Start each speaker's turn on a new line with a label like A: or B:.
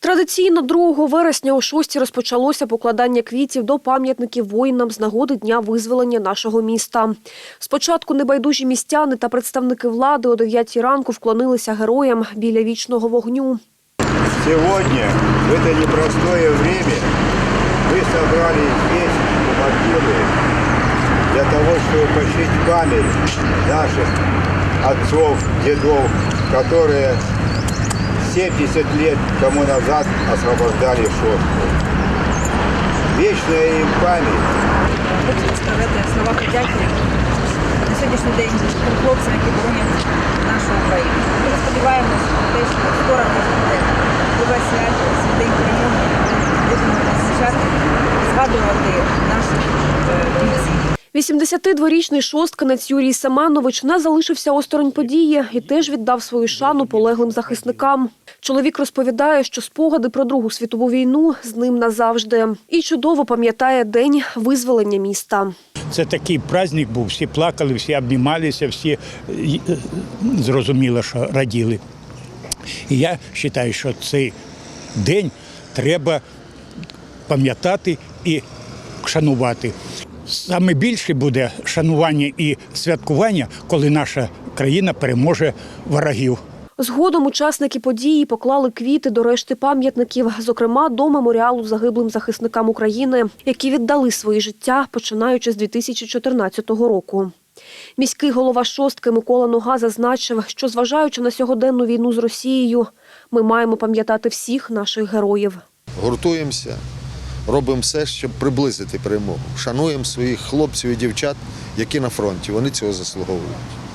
A: Традиційно 2 вересня о 6 розпочалося покладання квітів до пам'ятників воїнам з нагоди Дня визволення нашого міста. Спочатку небайдужі містяни та представники влади о 9 ранку вклонилися героям біля вічного вогню.
B: Сегодня, в это непростое время, вы собрались здесь, у могилы, для того, чтобы почтить память наших отцов, дедов, которые 70 лет тому назад освобождали Шостку. Вечная им память
C: Хочу сказати слова подяки на сьогоднішній день тим хлопцям, які боронять нашу Україну. Ми сподіваємося на те, що
A: 82-річний шостканець Юрій Семенович не залишився осторонь події і теж віддав свою шану полеглим захисникам. Чоловік розповідає, що спогади про Другу світову війну з ним назавжди. І чудово пам'ятає день визволення міста.
D: Це такий праздник був, всі плакали, всі обнімалися, всі е, зрозуміло, що раділи. І я вважаю, що цей день треба пам'ятати і шанувати. Саме більше буде шанування і святкування, коли наша країна переможе ворогів.
A: Згодом учасники події поклали квіти до решти пам'ятників, зокрема до меморіалу загиблим захисникам України, які віддали свої життя, починаючи з 2014 року. Міський голова шостки Микола Нога зазначив, що зважаючи на сьогоденну війну з Росією, ми маємо пам'ятати всіх наших героїв.
E: гуртуємося, робимо все, щоб приблизити перемогу. Шануємо своїх хлопців і дівчат, які на фронті. Вони цього заслуговують.